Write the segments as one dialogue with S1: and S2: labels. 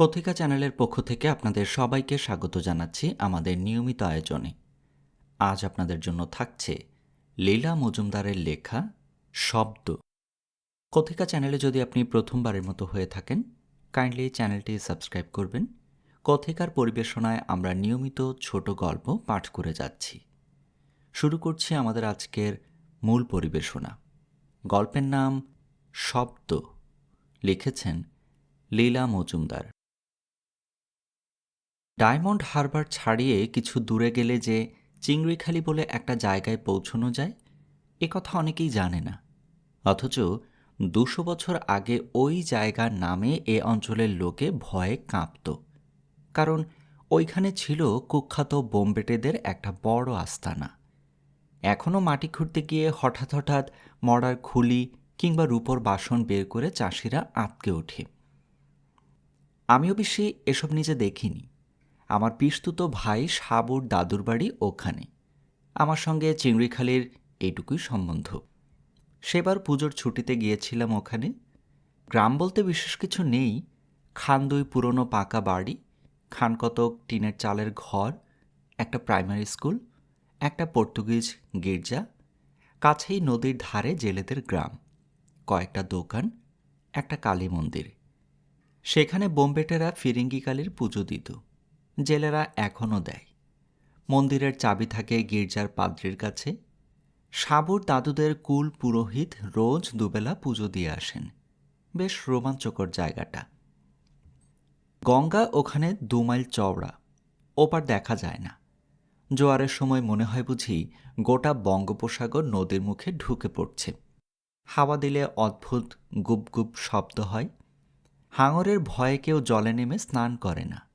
S1: কথিকা চ্যানেলের পক্ষ থেকে আপনাদের সবাইকে স্বাগত জানাচ্ছি আমাদের নিয়মিত আয়োজনে। আজ আপনাদের জন্য থাকছে লীলা মজুমদারের লেখা শব্দ। কথিকা চ্যানেলে যদি আপনি প্রথমবারের মতো হয়ে থাকেন কাইন্ডলি চ্যানেলটি সাবস্ক্রাইব করবেন। কথিকার পরিবেশনায় আমরা নিয়মিত ছোট গল্প পাঠ করে যাচ্ছি। শুরু করছি আমাদের আজকের মূল পরিবেশনা। গল্পের নাম শব্দ। লিখেছেন লীলা মজুমদার। ডায়মন্ড হারবার ছাড়িয়ে কিছু দূরে গেলে যে চিংড়িখালি বলে একটা জায়গায় পৌঁছানো যায়, এ কথা অনেকেই জানে না। অথচ দুশো বছর আগে ওই জায়গার নামে এ অঞ্চলের লোকে ভয়ে কাঁপত। কারণ ওইখানে ছিল কুখ্যাত বোম্বেটেদের একটা বড় আস্তানা। এখনও মাটি খুঁড়তে গিয়ে হঠাৎ হঠাৎ মরার খুলি কিংবা রূপর বাসন বের করে চাষিরা আঁতকে ওঠে। আমি অবশ্যই এসব নিজে দেখিনি। আমার পিস্তুত ভাই সাবুর দাদুর বাড়ি ওখানে। আমার সঙ্গে চিংড়িখালির এইটুকুই সম্বন্ধ। সেবার পুজোর ছুটিতে গিয়েছিলাম ওখানে। গ্রাম বলতে বিশেষ কিছু নেই। খান দুই পুরনো পাকা বাড়ি, খান কতক টিনের চালের ঘর, একটা প্রাইমারি স্কুল, একটা পর্তুগিজ গির্জা, কাছেই নদীর ধারে জেলেদের গ্রাম, কয়েকটা দোকান, একটা কালী মন্দির। সেখানে বোম্বেটেরা ফিরিঙ্গি কালীর পুজো দিত। জেলেরা এখনও দেয়। মন্দিরের চাবি থাকে গির্জার পাদ্রির কাছে। সাবুর দাদুদের কুল পুরোহিত রোজ দুবেলা পুজো দিয়ে আসেন। বেশ রোমাঞ্চকর জায়গাটা। গঙ্গা ওখানে দু মাইল চওড়া। ওপার দেখা যায় না। জোয়ারের সময় মনে হয় বুঝি গোটা বঙ্গোপসাগর নদীর মুখে ঢুকে পড়ছে। হাওয়া দিলে অদ্ভুত গুপ গুপ শব্দ হয়। হাঙরের ভয়ে কেউ জলে নেমে স্নান করে না।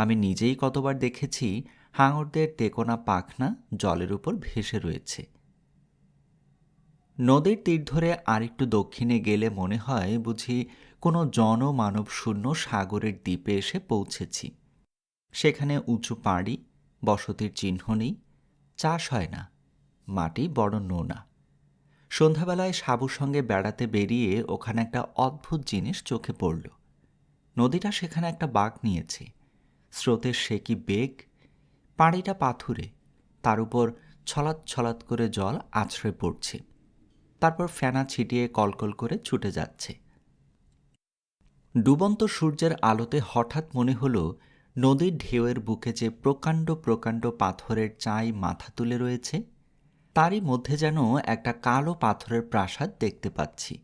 S1: আমি নিজেই কতবার দেখেছি হাঙরদের টেকোনা পাখনা জলের উপর ভেসে রয়েছে। নদীর তীর ধরে আরেকটু দক্ষিণে গেলে মনে হয় বুঝি কোনো জনমানব শূন্য সাগরের দ্বীপে এসে পৌঁছেছি। সেখানে উঁচু পাড়ি, বসতির চিহ্ন নেই, চাষ হয় না, মাটি বড় নোনা। সন্ধ্যাবেলায় সাবুর সঙ্গে বেড়াতে বেরিয়ে ওখানে একটা অদ্ভুত জিনিস চোখে পড়ল। নদীটা সেখানে একটা বাঘ নিয়েছে। স্রোতের সে কি বেগ? পাড়িটা পাথুরে, তার উপর ছলাৎ ছলাৎ করে জল আছড়ে পড়ছে। তারপর ফেনা ছিটিয়ে কলকল করে ছুটে যাচ্ছে। ডুবন্ত সূর্যের আলোতে হঠাৎ মনে হলো, নদীর ঢেউয়ের বুকে যে প্রকাণ্ড প্রকাণ্ড পাথরের চাই মাথা তুলে রয়েছে, তারই মধ্যে যেন একটা কালো পাথরের প্রাসাদ দেখতে পাচ্ছি।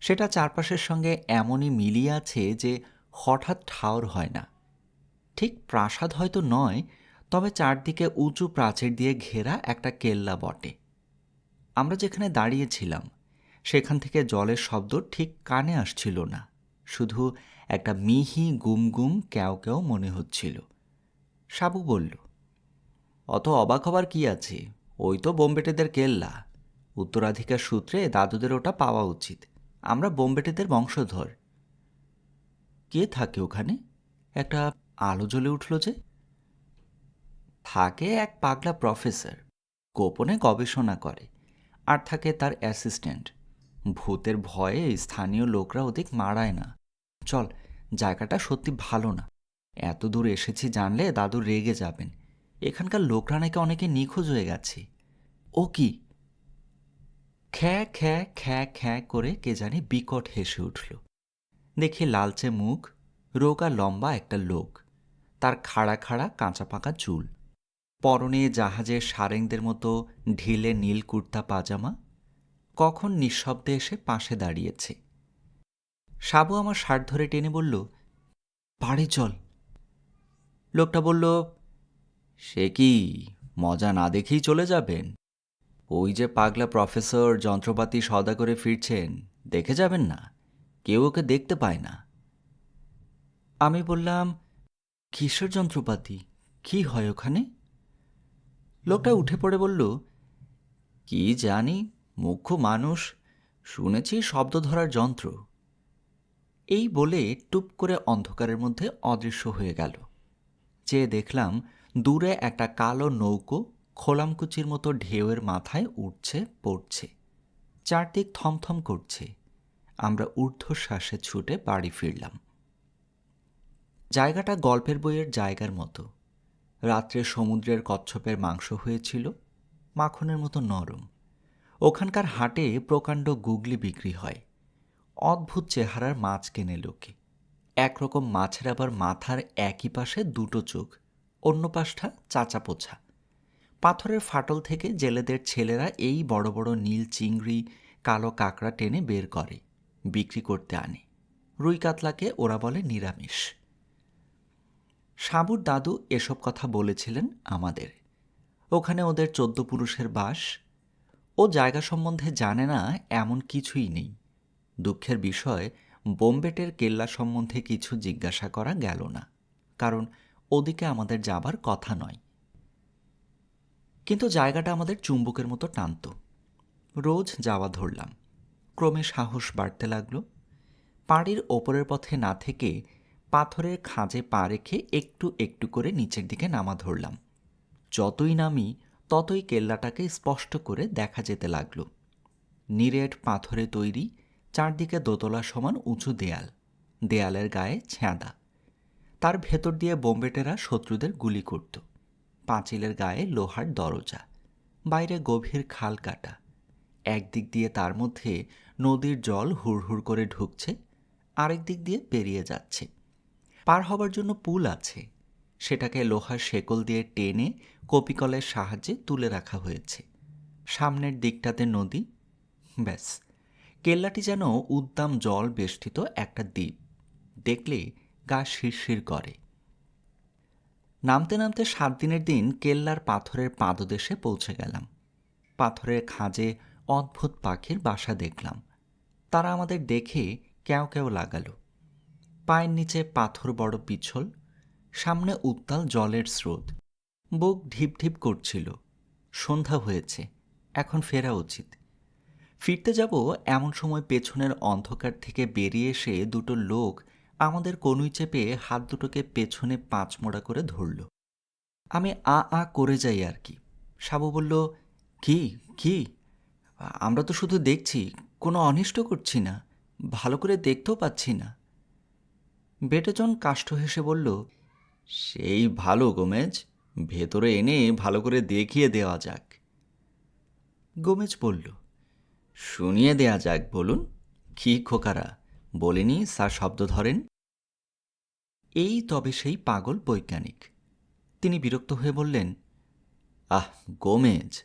S1: সেটা চারপাশের সঙ্গে এমনই মিলিয়ে আছে যে হঠাৎ ঠাওর হয় না। ঠিক প্রাসাদ হয়তো নয়, তবে চারদিকে উঁচু প্রাচীর দিয়ে ঘেরা একটা কেল্লা বটে। আমরা যেখানে দাঁড়িয়েছিলাম, সেখান থেকে জলের শব্দ ঠিক কানে আসছিল না, শুধু একটা মিহি গুম গুম ক্যাও ক্যাও মনে হচ্ছিল। সাবু বলল, অত অবাক হবার কি আছে? ওই তো বোম্বেটেদের কেল্লা। উত্তরাধিকার সূত্রে দাদুদের ওটা পাওয়া উচিত। আমরা বোম্বেটেদের বংশধর। কে থাকে ওখানে? একটা আলো জ্বলে উঠল যে। থাকে এক পাগলা প্রফেসর, গোপনে গবেষণা করে, আর থাকে তার অ্যাসিস্ট্যান্ট। ভূতের ভয়ে স্থানীয় লোকরা ওদিক মারায় না। চল, জায়গাটা সত্যি ভালো না। এত দূর এসেছি জানলে দাদু রেগে যাবেন। এখানকার লোকরা নাকি অনেকে নিখোঁজ হয়ে গেছে। ও কি? খ্যা খ্যা খ্যা খ্যা করে কে জানি বিকট হেসে উঠল। দেখি লালচে মুখ, রোগা লম্বা একটা লোক। তার খাড়া খাড়া কাঁচা পাকা চুল। পরনে জাহাজের সারেংদের মতো ঢিলে নীল কুর্তা পাজামা। কখন নিঃশব্দে এসে পাশে দাঁড়িয়েছে। সাবু আমার শার্ট ধরে টেনে বলল পাড়ে চল। লোকটা বলল, সে কি মজা না দেখেই চলে যাবেন? ওই যে পাগলা প্রফেসর যন্ত্রপাতি সদা করে ফিরছেন, দেখে যাবেন না, কেউ ওকে দেখতে পায় না। আমি বললাম কিসের যন্ত্রপাতি? কি হয় ওখানে? লোকটা উঠে পড়ে বলল, কি জানি মুখ্য মানুষ, শুনেছি শব্দ ধরার যন্ত্র। এই বলে টুপ করে অন্ধকারের মধ্যে অদৃশ্য হয়ে গেল। চেয়ে দেখলাম দূরে একটা কালো নৌকো খোলামকুচির মতো ঢেউয়ের মাথায় উঠছে, পড়ছে। চারদিক থমথম করছে। আমরা ঊর্ধ্বশ্বাসে ছুটে বাড়ি ফিরলাম। জায়গাটা গল্পের বইয়ের জায়গার মতো। রাত্রে সমুদ্রের কচ্ছপের মাংস হয়েছিল, মাখনের মতো নরম। ওখানকার হাটে প্রকাণ্ড গুগলি বিক্রি হয়। অদ্ভুত চেহারার মাছ কেনে লোকে। একরকম মাছের আবার মাথার একই পাশে দুটো চোখ, অন্য পাশটা চাচা পোছা। পাথরের ফাটল থেকে জেলেদের ছেলেরা এই বড় বড় নীল চিংড়ি, কালো কাঁকড়া টেনে বের করে, বিক্রি করতে আনে। রুই কাতলাকে ওরা বলে নিরামিষ। সাবুর দাদু এসব কথা বলেছিলেন আমাদের। ওখানে ওদের চোদ্দ পুরুষের বাস। ও জায়গা সম্বন্ধে জানে না এমন কিছুই নেই। দুঃখের বিষয়, বোম্বেটের কেল্লা সম্বন্ধে কিছু জিজ্ঞাসা করা গেল না। কারণ ওদিকে আমাদের যাবার কথা নয়। কিন্তু জায়গাটা আমাদের চুম্বকের মতো টানত। রোজ যাওয়া ধরলাম। ক্রমে সাহস বাড়তে লাগল। পাড়ির ওপরের পথে না থেকে পাথরের খাঁজে পা রেখে একটু একটু করে নিচের দিকে নামা ধরলাম। যতই নামি, ততই কেল্লাটাকে স্পষ্ট করে দেখা যেতে লাগল। নিরেট পাথরে তৈরি, চারদিকে দোতলা সমান উঁচু দেয়াল, দেয়ালের গায়ে ছ্যাঁদা তার ভেতর দিয়ে বোম্বেটেরা শত্রুদের গুলি করত। পাঁচিলের গায়ে লোহার দরজা, বাইরে গভীর খাল কাটা। একদিক দিয়ে তার মধ্যে নদীর জল হুড়হুড় করে ঢুকছে, আরেক দিক দিয়ে পেরিয়ে যাচ্ছে। পার হবার জন্য পুল আছে। সেটাকে লোহার শেকল দিয়ে টেনে কপিকলের সাহায্যে তুলে রাখা হয়েছে। সামনের দিকটাতে নদী। ব্যাস। কেল্লাটি যেন উদ্দাম জল বেষ্টিত একটা দ্বীপ। দেখলে গা শিরশির করে। নামতে নামতে সাত দিনের দিন কেল্লার পাথরের পাদদেশে পৌঁছে গেলাম। পাথরের খাঁজে অদ্ভুত পাখির বাসা দেখলাম। তারা আমাদের দেখে কেউ কেউ লাগালো। পায়ের নিচে পাথর বড় পিছল, সামনে উত্তাল জলের স্রোত। বুক ঢিপ ঢিপ করছিল। সন্ধ্যা হয়েছে, এখন ফেরা উচিত। ফিরতে যাব এমন সময় পেছনের অন্ধকার থেকে বেরিয়ে এসে দুটো লোক আমাদের কনুই চেপে হাত দুটোকে পেছনে পাঁচ মোড়া করে ধরল। আমি আ আ করে যাই আর কি। সাবু বলল, কি কি? আমরা তো শুধু দেখছি, কোনো অনিষ্ট করছি না। ভালো করে দেখতেও পাচ্ছি না। বেটেজন কাষ্ঠ হেসে বলল, সেই ভালো, গোমেজ। ভেতরে এনে ভালো করে দেখিয়ে দেওয়া যাক। গোমেজ বলল, শুনিয়ে দেয়া যাক, বলুন। কি খোকারা, বলিনি স্যার শব্দ ধরেন? এই তবে সেই পাগল বৈজ্ঞানিক। তিনি বিরক্ত হয়ে বললেন, আহ, গোমেজ,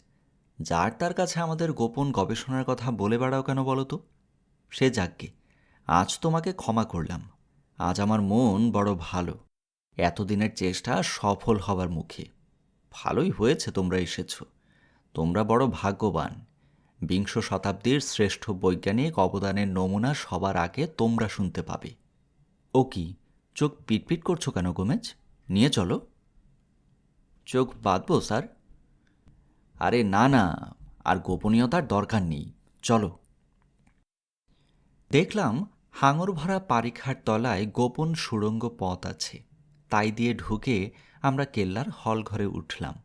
S1: যার তার কাছে আমাদের গোপন গবেষণার কথা বলে বেড়াও কেন বলো তো? সে যাকগে আজ তোমাকে ক্ষমা করলাম। আজ আমার মন বড় ভালো। এতদিনের চেষ্টা সফল হবার মুখে। ভালোই হয়েছে তোমরা এসেছ। তোমরা বড় ভাগ্যবান। বিংশ শতাব্দীর শ্রেষ্ঠ বৈজ্ঞানিক অবদানের নমুনা সবার আগে তোমরা শুনতে পাবে। ও কি, চোখ পিটপিট করছ কেন গোমেজ? নিয়ে চলো। চোখ বাঁধবো, স্যার? আরে না না, আর গোপনীয়তার দরকার নেই। চলো। দেখলাম হাঙর ভরা পারিখার তলায় গোপন সুড়ঙ্গ পথ আছে। তাই দিয়ে ঢুকে আমরা কেল্লার হল ঘরে উঠলাম।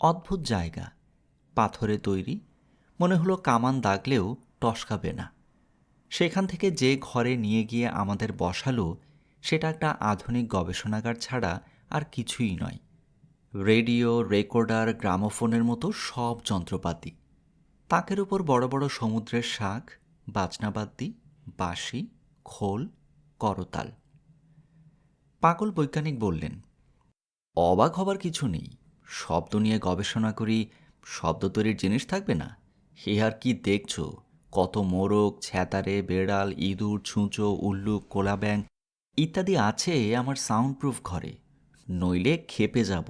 S1: অদ্ভুত জায়গা। পাথরে তৈরি। মনে হলো কামান দাগলেও টসকাবে না। সেখান থেকে যে ঘরে নিয়ে গিয়ে আমাদের বসালো, সেটা একটা আধুনিক গবেষণাগার ছাড়া আর কিছুই নয়। রেডিও, রেকর্ডার, গ্রামোফোনের মতো সব যন্ত্রপাতি। তাকের উপর বড় বড় সমুদ্রের শাক বাজনাবাদ্যি বাঁশি, খোল, করতাল। পাগল বৈজ্ঞানিক বললেন, অবাক হবার কিছু নেই। শব্দ নিয়ে গবেষণা করি, শব্দ তৈরির জিনিস থাকবে না। হে আর কি দেখছ? কত মোরগ ছ্যাতারে বেড়াল, ইঁদুর, ছুঁচো, উল্লুক কোলাব্যাং ইত্যাদি আছে আমার সাউন্ড প্রুফ ঘরে। নইলে খেপে যাব।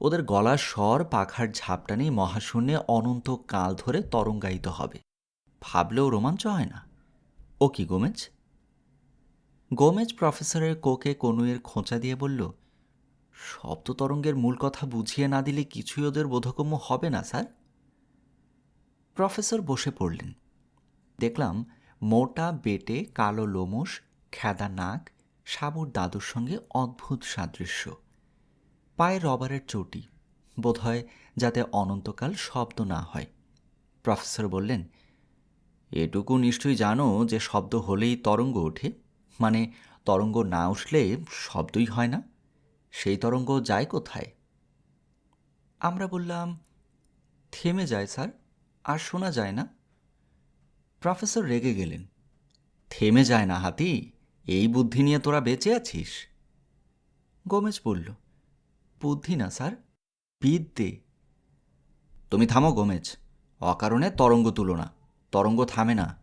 S1: ওদের গলার স্বর, পাখার ঝাপটানি মহাশূন্যে অনন্ত কাল ধরে তরঙ্গায়িত হবে। ভাবলেও রোমাঞ্চ হয় না। ও কি, গোমেজ? গোমেজ প্রফেসরের কোকে কনুয়ের খোঁচা দিয়ে বলল শব্দ তরঙ্গের মূল কথা বুঝিয়ে না দিলে কিছুই ওদের বোধগম্য হবে না, স্যার। প্রফেসর বসে পড়লেন। দেখলাম মোটা, বেটে, কালো লোমস খেদা নাক, সাবুর দাদুর সঙ্গে অদ্ভুত সাদৃশ্য। পায়ে রবারের চটি, বোধহয় যাতে অনন্তকাল শব্দ না হয়। প্রফেসর বললেন এটুকু নিশ্চয়ই জানো যে শব্দ হলেই তরঙ্গ ওঠে। মানে তরঙ্গ না উঠলে শব্দই হয় না। সেই তরঙ্গ যায় কোথায়? আমরা বললাম, থেমে যায় স্যার, আর শোনা যায় না। প্রফেসর রেগে গেলেন। থেমে যায় না হাতি, এই বুদ্ধি নিয়ে তোরা বেঁচে আছিস? গোমেজ বলল, বুদ্ধি না স্যার, বিদ্যে। তুমি থামো গোমেজ, অকারণে তরঙ্গ তুলো না। তরঙ্গ থামে না।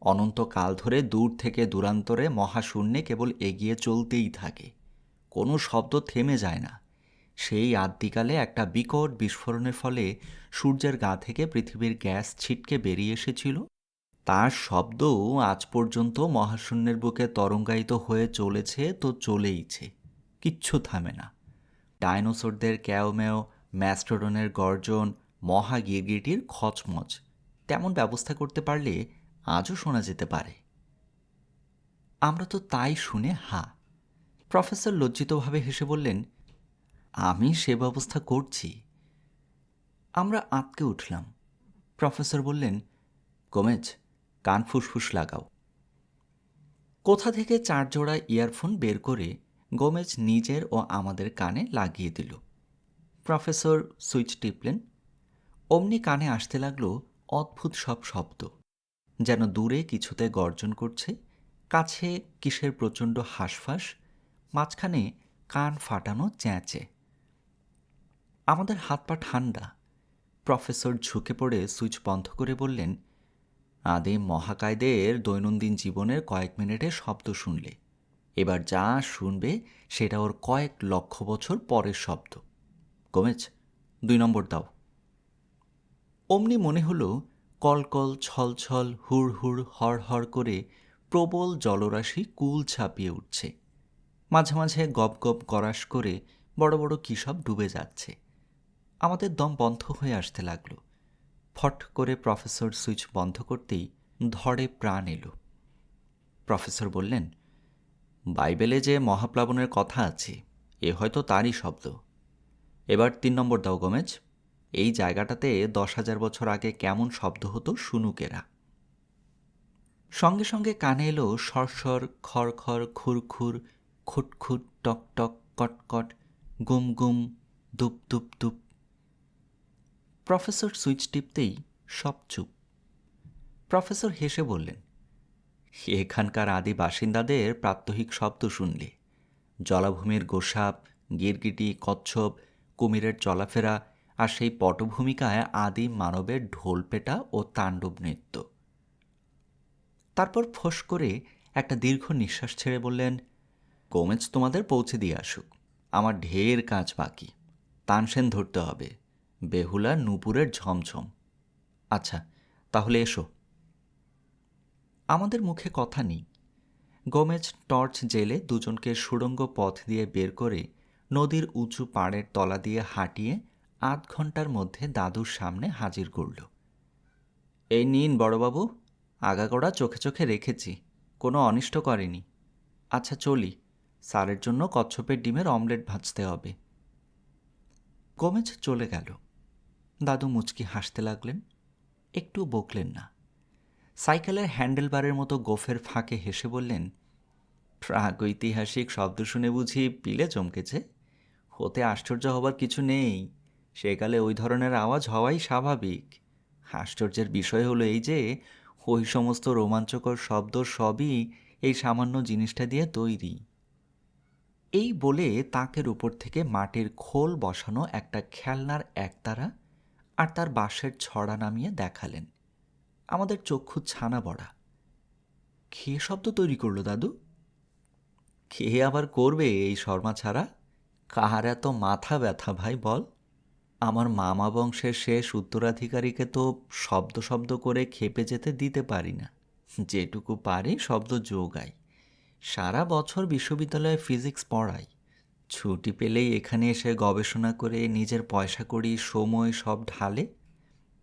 S1: অনন্তকাল ধরে দূর থেকে দূরান্তরে মহাশূন্যে কেবল এগিয়ে চলতেই থাকে। কোনো শব্দ থেমে যায় না। সেই আদ্যিকালে একটা বিকট বিস্ফোরণের ফলে সূর্যের গা থেকে পৃথিবীর গ্যাস ছিটকে বেরিয়ে এসেছিল। তার শব্দও আজ পর্যন্ত মহাশূন্যের বুকে তরঙ্গায়িত হয়ে চলেছে তো চলেইছে। কিচ্ছু থামে না। ডাইনোসরদের ক্যাওম্যাও ম্যাস্টোডনের গর্জন মহা গিরগিটির খচমচ। তেমন ব্যবস্থা করতে পারলে আজও শোনা যেতে পারে। আমরা তো তাই শুনে হা। প্রফেসর লজ্জিতভাবে হেসে বললেন, আমি সে ব্যবস্থা করছি। আমরা আঁতকে উঠলাম। প্রফেসর বললেন, গোমেজ, কান ফুসফুস লাগাও। কোথা থেকে চার জোড়া ইয়ারফোন বের করে গোমেজ নিজের ও আমাদের কানে লাগিয়ে দিল। প্রফেসর সুইচ টিপলেন। অমনি কানে আসতে লাগল অদ্ভুত সব শব্দ, যেন দূরে কিছুতে গর্জন করছে, কাছে কিসের প্রচণ্ড হাঁসফাঁস, মাঝখানে কান ফাটানো চেঁচে। আমাদের হাত পা ঠান্ডা প্রফেসর ঝুঁকে পড়ে সুইচ বন্ধ করে বললেন আদিম মহাকায়দের দৈনন্দিন জীবনের কয়েক মিনিটে শব্দ শুনলে, এবার যা শুনবে সেটা ওর কয়েক লক্ষ বছর পরের শব্দ। কমেছ, দুই নম্বর দাও। অমনি মনে হলো কলকল, ছলছল হুড় হুড় হর করে প্রবল জলরাশি কুল ছাপিয়ে উঠছে। মাঝে মাঝে গপ গপ গরাস করে বড় বড় কী সব ডুবে যাচ্ছে। আমাদের দম বন্ধ হয়ে আসতে লাগল। ফট করে প্রফেসর সুইচ বন্ধ করতেই ধরে প্রাণ এলো। প্রফেসর বললেন, বাইবেলে যে মহাপ্লাবনের কথা আছে, এ হয়তো তারই শব্দ। এবার তিন নম্বর দাও গমেজ। এই জায়গাটাতে দশ হাজার বছর আগে কেমন শব্দ হতো শুনুকেরা। সঙ্গে সঙ্গে কানে এলো সরসর খড়খড় খুরখুর খুটখুট টক টক কটকট গুম গুম, দুপ দুপ দুপ। প্রফেসর সুইচ টিপতেই সব চুপ। প্রফেসর হেসে বললেন, এখানকার আদি বাসিন্দাদের প্রাত্যহিক শব্দ শুনলে। জলাভূমির গোসাপ, গিরগিটি, কচ্ছপ, কুমিরের চলাফেরা আর সেই পটভূমিকায় আদি মানবের ঢোলপেটা ও তাণ্ডব নৃত্য। তারপর ফোঁস করে একটা দীর্ঘ নিঃশ্বাস ছেড়ে বললেন, গোমেজ, তোমাদের পৌঁছে দিয়ে আসুক। আমার ঢের কাজ বাকি। তানসেন ধরতে হবে। বেহুলা নুপুরের ঝমঝম। আচ্ছা তাহলে এসো। আমাদের মুখে কথা নেই। গোমেজ টর্চ জেলে দুজনকে সুড়ঙ্গ পথ দিয়ে বের করে নদীর উঁচু পাড়ের তলা দিয়ে হাঁটিয়ে আধ ঘণ্টার মধ্যে দাদুর সামনে হাজির করল। এই নিন বড়বাবু, আগাগোড়া চোখে চোখে রেখেছি, কোনো অনিষ্ট করেনি। আচ্ছা চলি, স্যারের জন্য কচ্ছপের ডিমের অমলেট ভাজতে হবে। গোমেজ চলে গেল। দাদু মুচকি হাসতে লাগলেন, একটু বকলেন না। সাইকেলের হ্যান্ডেলবারের মতো গোফের ফাঁকে হেসে বললেন প্রাগৈতিহাসিক শব্দ শুনে বুঝি পিলে চমকেছে? হতে আশ্চর্য হবার কিছু নেই। সেকালে ওই ধরনের আওয়াজ হওয়াই স্বাভাবিক। আশ্চর্যের বিষয় হলো এই যে, ওই সমস্ত রোমাঞ্চকর শব্দ সবই এই সামান্য জিনিসটা দিয়ে তৈরি। এই বলে তাকের উপর থেকে মাটির খোল বসানো একটা খেলনার একতারা আর তার বাঁশের ছড়া নামিয়ে দেখালেন। আমাদের চক্ষু ছানা বড়া। খেয়ে শব্দ তৈরি করল দাদু? খেয়ে আবার করবে এই শর্মা ছাড়া? কাহার এত মাথা ব্যথা ভাই বল? আমার মামা বংশের শেষ উত্তরাধিকারীকে তো শব্দ শব্দ করে খেপে যেতে দিতে পারি না। যেটুকু পারি শব্দ যোগাই। সারা বছর বিশ্ববিদ্যালয়ে ফিজিক্স পড়াই। ছুটি পেলেই এখানে এসে গবেষণা করে নিজের পয়সা করি সময় সব ঢালে।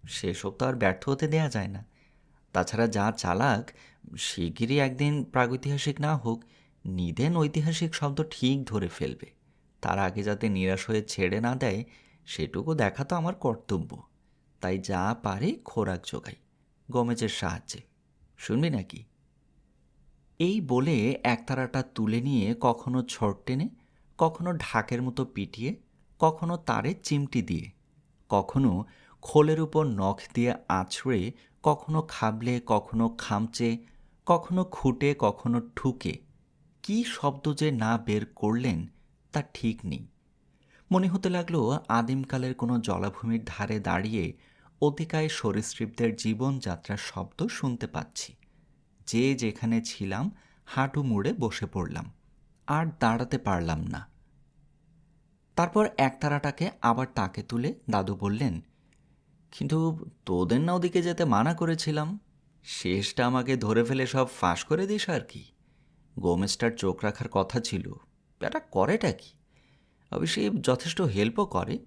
S1: সেসব তো আর ব্যর্থ হতে দেয়া যায় না। তাছাড়া যা চালাক, শিগগিরই একদিন প্রাগৈতিহাসিক না হোক, নিদেন ঐতিহাসিক শব্দ ঠিক ধরে ফেলবে। তার আগে যাতে নিরাশ হয়ে ছেড়ে না দেয় সেটুকু দেখা তো আমার কর্তব্য। তাই যা পারে খোরাক জোগাই গমেজের সাহায্যে। শুনবি নাকি? এই বলে একতারাটা তুলে নিয়ে কখনো ছড় টেনে, কখনো ঢাকের মতো পিটিয়ে, কখনো তারে চিমটি দিয়ে, কখনো খোলের উপর নখ দিয়ে আছড়ে কখনো খাবলে, কখনো খামচে, কখনো খুঁটে, কখনো ঠুকে, কি শব্দ যে না বের করলেন তা ঠিক নেই। মনে হতে লাগল আদিমকালের কোনো জলাভূমির ধারে দাঁড়িয়ে অতিকায় সরীসৃপদের জীবনযাত্রার শব্দ শুনতে পাচ্ছি। যে যেখানে ছিলাম, হাঁটু মুড়ে বসে পড়লাম, আর দাঁড়াতে পারলাম না। তারপর একতারাটাকে আবার তাকে তুলে দাদু বললেন, কিন্তু তোদের না ওদিকে যেতে মানা করেছিলাম? শেষটা আমাকে ধরে ফেলে সব ফাঁস করে দিস আর কি। গোমেস্টার চোখ রাখার কথা ছিল, এটা করেটা কি? অবশ্যই যথেষ্ট হেল্পও করে।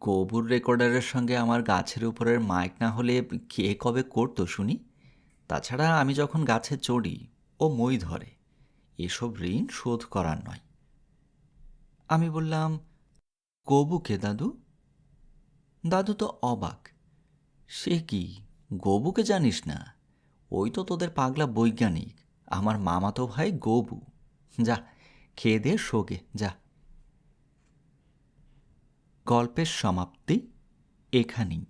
S1: গোবুর রেকর্ডারের সঙ্গে আমার গাছের উপরের মাইক না হলে কে কবে করতো শুনি? তাছাড়া আমি যখন গাছে চড়ি, ও মই ধরে। এসব ঋণ শোধ করার নয়। আমি বললাম গবুকে দাদু? দাদু তো অবাক। সে কি? গবুকে জানিস না? ওই তো তোদের পাগলা বৈজ্ঞানিক। আমার মামাতো ভাই গবু। যা, খেয়ে দে শোকে যা। গল্পের সমাপ্তি এখানেই।